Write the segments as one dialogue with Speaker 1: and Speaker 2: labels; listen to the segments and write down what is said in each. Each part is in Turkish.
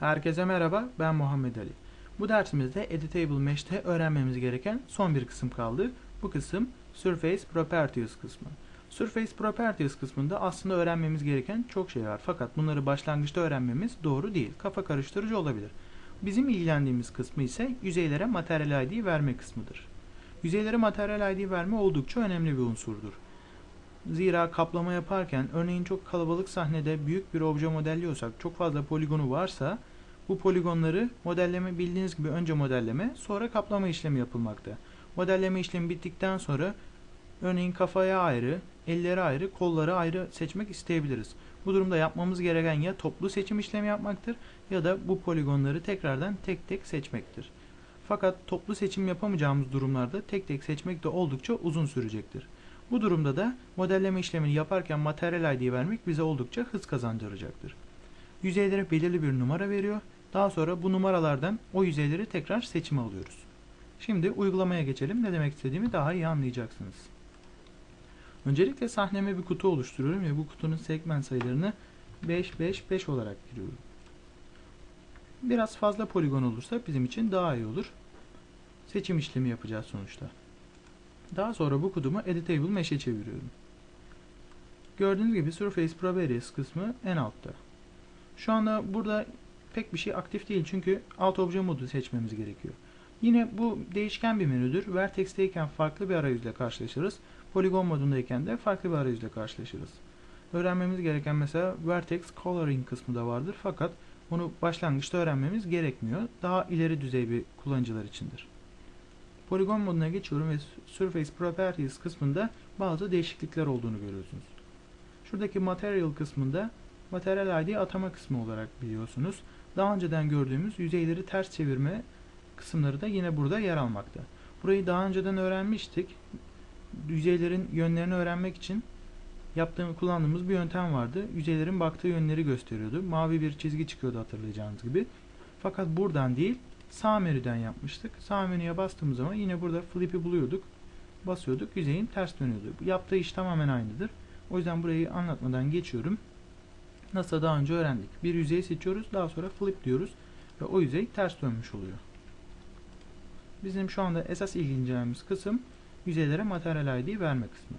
Speaker 1: Herkese merhaba, ben Muhammed Ali. Bu dersimizde Editable Mesh'te öğrenmemiz gereken son bir kısım kaldı. Bu kısım Surface Properties kısmı. Surface Properties kısmında aslında öğrenmemiz gereken çok şey var. Fakat bunları başlangıçta öğrenmemiz doğru değil. Kafa karıştırıcı olabilir. Bizim ilgilendiğimiz kısmı ise yüzeylere Material ID verme kısmıdır. Yüzeylere Material ID verme oldukça önemli bir unsurdur. Zira kaplama yaparken örneğin çok kalabalık sahnede büyük bir obje modelliyorsak çok fazla poligonu varsa bu poligonları modelleme bildiğiniz gibi önce modelleme sonra kaplama işlemi yapılmakta. Modelleme işlemi bittikten sonra örneğin kafaya ayrı, elleri ayrı, kolları ayrı seçmek isteyebiliriz. Bu durumda yapmamız gereken ya toplu seçim işlemi yapmaktır ya da bu poligonları tekrardan tek tek seçmektir. Fakat toplu seçim yapamayacağımız durumlarda tek tek seçmek de oldukça uzun sürecektir. Bu durumda da modelleme işlemini yaparken materyal ID vermek bize oldukça hız kazandıracaktır. Yüzeylere belirli bir numara veriyor. Daha sonra bu numaralardan o yüzeyleri tekrar seçime alıyoruz. Şimdi uygulamaya geçelim. Ne demek istediğimi daha iyi anlayacaksınız. Öncelikle sahneme bir kutu oluşturuyorum ve bu kutunun segment sayılarını 5 5 5 olarak giriyorum. Biraz fazla poligon olursa bizim için daha iyi olur. Seçim işlemi yapacağız sonuçta. Daha sonra bu kutumu Editable Mesh'e çeviriyorum. Gördüğünüz gibi Surface Properties kısmı en altta. Şu anda burada pek bir şey aktif değil çünkü alt obje modu seçmemiz gerekiyor. Yine bu değişken bir menüdür. Vertex'teyken farklı bir arayüzle karşılaşırız. Polygon modundayken de farklı bir arayüzle karşılaşırız. Öğrenmemiz gereken mesela Vertex Coloring kısmı da vardır fakat bunu başlangıçta öğrenmemiz gerekmiyor. Daha ileri düzey bir kullanıcılar içindir. Polygon moduna geçiyorum ve Surface Properties kısmında bazı değişiklikler olduğunu görüyorsunuz. Şuradaki Material kısmında Material ID atama kısmı olarak biliyorsunuz. Daha önceden gördüğümüz yüzeyleri ters çevirme kısımları da yine burada yer almakta. Burayı daha önceden öğrenmiştik. Yüzeylerin yönlerini öğrenmek için yaptığım, kullandığımız bir yöntem vardı. Yüzeylerin baktığı yönleri gösteriyordu. Mavi bir çizgi çıkıyordu hatırlayacağınız gibi. Fakat buradan değil, sağ menüden yapmıştık. Sağ menüye bastığımız zaman yine burada flip'i buluyorduk. Basıyorduk, yüzeyin ters dönüyordu. Yaptığı iş tamamen aynıdır. O yüzden burayı anlatmadan geçiyorum. Nasıl daha önce öğrendik. Bir yüzeyi seçiyoruz, daha sonra flip diyoruz ve o yüzey ters dönmüş oluyor. Bizim şu anda esas ilgileneceğimiz kısım yüzeylere materyal ID verme kısmı.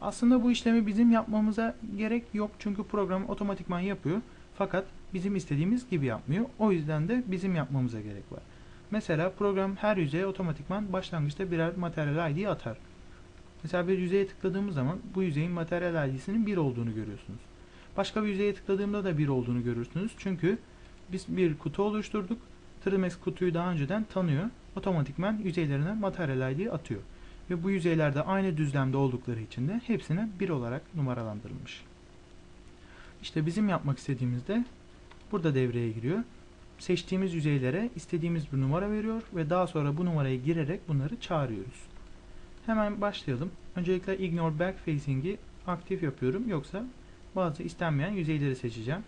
Speaker 1: Aslında bu işlemi bizim yapmamıza gerek yok çünkü program otomatikman yapıyor. Fakat bizim istediğimiz gibi yapmıyor. O yüzden de bizim yapmamıza gerek var. Mesela program her yüzeye otomatikman başlangıçta birer materyal ID atar. Mesela bir yüzeye tıkladığımız zaman bu yüzeyin materyal ID'sinin 1 olduğunu görüyorsunuz. Başka bir yüzeye tıkladığımda da 1 olduğunu görürsünüz. Çünkü biz bir kutu oluşturduk. Trimex kutuyu daha önceden tanıyor. Otomatikman yüzeylerine materyal ID atıyor. Ve bu yüzeylerde aynı düzlemde oldukları için de hepsine 1 olarak numaralandırılmış. İşte bizim yapmak istediğimizde burada devreye giriyor. Seçtiğimiz yüzeylere istediğimiz bir numara veriyor ve daha sonra bu numarayı girerek bunları çağırıyoruz. Hemen başlayalım. Öncelikle Ignore Backfacing'i aktif yapıyorum. Yoksa bazı istenmeyen yüzeyleri seçeceğim.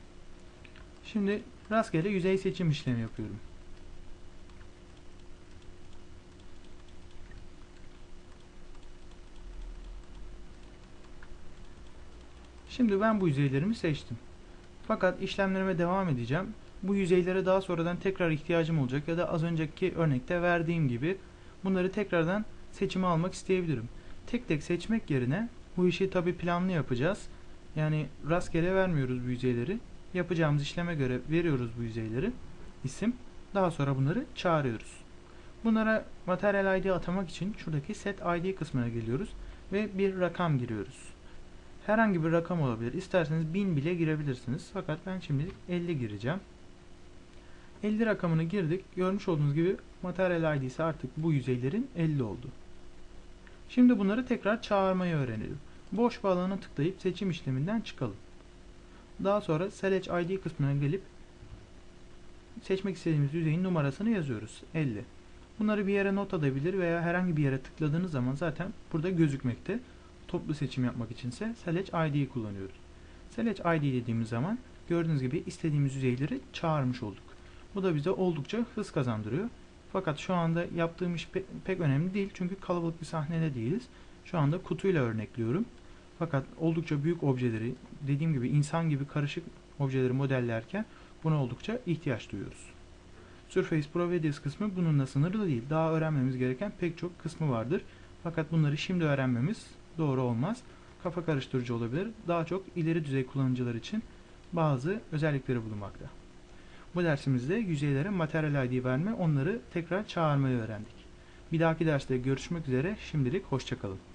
Speaker 1: Şimdi rastgele yüzey seçim işlemi yapıyorum. Şimdi ben bu yüzeylerimi seçtim. Fakat işlemlerime devam edeceğim. Bu yüzeylere daha sonradan tekrar ihtiyacım olacak ya da az önceki örnekte verdiğim gibi bunları tekrardan seçime almak isteyebilirim. Tek tek seçmek yerine bu işi tabi planlı yapacağız. Yani rastgele vermiyoruz bu yüzeyleri. Yapacağımız işleme göre veriyoruz bu yüzeyleri. isim. Daha sonra bunları çağırıyoruz. Bunlara Material ID atamak için şuradaki Set ID kısmına geliyoruz ve bir rakam giriyoruz. Herhangi bir rakam olabilir. İsterseniz 1000 bile girebilirsiniz. Fakat ben şimdilik 50 gireceğim. 50 rakamını girdik. Görmüş olduğunuz gibi Material ID'si artık bu yüzeylerin 50 oldu. Şimdi bunları tekrar çağırmayı öğrenelim. Boş bir tıklayıp seçim işleminden çıkalım. Daha sonra Select ID kısmına gelip seçmek istediğimiz yüzeyin numarasını yazıyoruz. 50. Bunları bir yere not edebilir veya herhangi bir yere tıkladığınız zaman zaten burada gözükmekte. Toplu seçim yapmak içinse Select ID'yi kullanıyoruz. Select ID dediğimiz zaman gördüğünüz gibi istediğimiz yüzeyleri çağırmış olduk. Bu da bize oldukça hız kazandırıyor. Fakat şu anda yaptığım iş pe pek önemli değil çünkü kalabalık bir sahnede değiliz. Şu anda kutuyla örnekliyorum. Fakat oldukça büyük objeleri, dediğim gibi insan gibi karışık objeleri modellerken Buna oldukça ihtiyaç duyuyoruz. Surface Pro Videos kısmı bununla sınırlı değil. Daha öğrenmemiz gereken pek çok kısmı vardır. Fakat bunları şimdi öğrenmemiz doğru olmaz. Kafa karıştırıcı olabilir. Daha çok ileri düzey kullanıcılar için bazı özellikleri bulunmakta. Bu dersimizde yüzeylere materyal ID verme, onları tekrar çağırmayı öğrendik. Bir dahaki derste görüşmek üzere. Şimdilik hoşçakalın.